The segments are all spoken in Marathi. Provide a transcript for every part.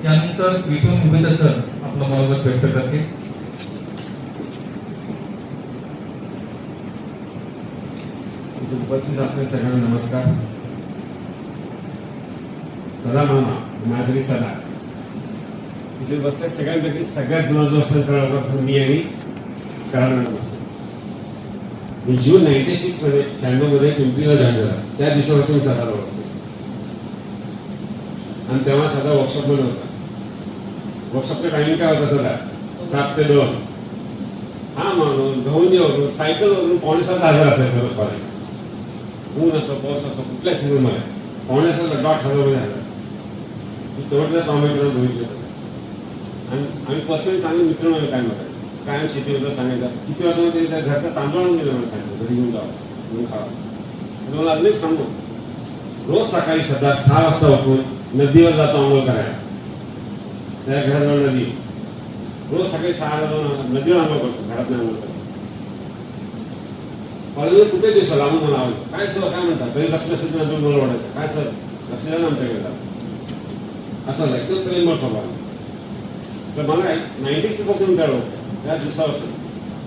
त्यानंतर विपिन उभेते सर आपलं मनोगत व्यक्त करतील. उपस्थित असलेल्या सगळ्यांना नमस्कार. सदा मामा माझरी सदा. इथे बसल्या सगळ्यांपैकी सगळ्यात जुना जो असेल तर मी आणि कराडला मी जून नाईन्टी सिक्समध्ये शहाण्णवमध्ये पिंपरीला जॉईन झाला त्या दिवसापासून मी सदा आणि तेव्हा साधा वर्कशॉपमध्ये होता. वर्कशॉपचा टायमिंग काय होता सदा सात ते दोन. हा माणूस गहुंदीवरून सायकलवरून पावणे सात हजार असायचं रोज सॉरी ऊन असो पाऊस असो कुठल्या सीझनमध्ये. पावणे डॉट हजारमध्ये झालं तेवढं त्या टॉमॅटो बघितलं. आणि आम्ही पर्सनली चांगले मित्र नव्हते काय म्हणतात कायम शेतीबद्दल सांगायचं. किती वाजता ते त्या घरचा तांदूळ आणून दिलं मला सांगितलं. घरी घेऊन जावं. घेऊन खावा. तुम्हाला अजून एक सांगतो रोज सकाळी सध्या सहा वाजता उठून नदीवर जातो आंघोळ करायला. त्या घराजवळ नदी. रोज सकाळी सहा जाऊन नदीवर आंघोळ करतो घरात नाही आंघोळ करतो. कॉलेजमध्ये कुठे दिवसा लावून मला आवडतं. काय सर? काय म्हणतात? कधी लक्ष नसेल तर नदीवर मला वाटायचं काय सर? लक्ष द्या ना आमच्याकडे असं झालं एकदम प्रेमळ स्वभाव तर मला नाईन्टी सिक्स पर्सेंट त्या त्या दिवसापासून.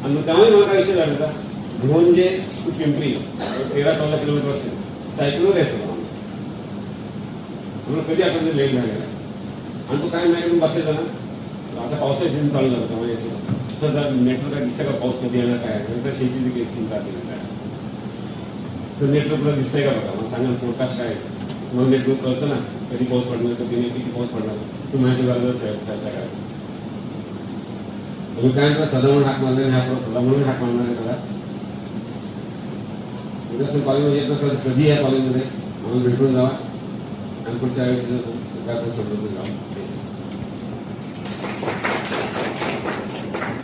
आणि त्यामुळे मला काय विषय झाला होता? म्हणजे टू पिंपरी तेरा चौदा किलोमीटर असेल सायकलवर यायचं. मला म्हणून कधी आता लेट झालेला आणि तो काय नाही बसायचा ना? आता पावसाची सीझन चालू झालं तेव्हा म्हणजे सर जर नेटवर्क दिसतं का पाऊस कधी येणार काय? नंतर शेतीची काही चिंता असेल काय तर नेटवर्कला दिसतंय का बघा? मला सांगा फोरकास्ट काय मग नेटवर्क कळतं ना? कधी पाऊस पडणार कधी नाही किती पाऊस पडणार? तू माझ्या गरज चर्चा करा. तुम्ही काय म्हणता? सदा म्हणून हाक मारणार नाही आपण सदा म्हणून हाक मारणार आहे उद्या सर कॉलेजमध्ये येत सर कधी या कॉलेजमध्ये म्हणून भेटून जावा. आणि पुढच्या वेळेस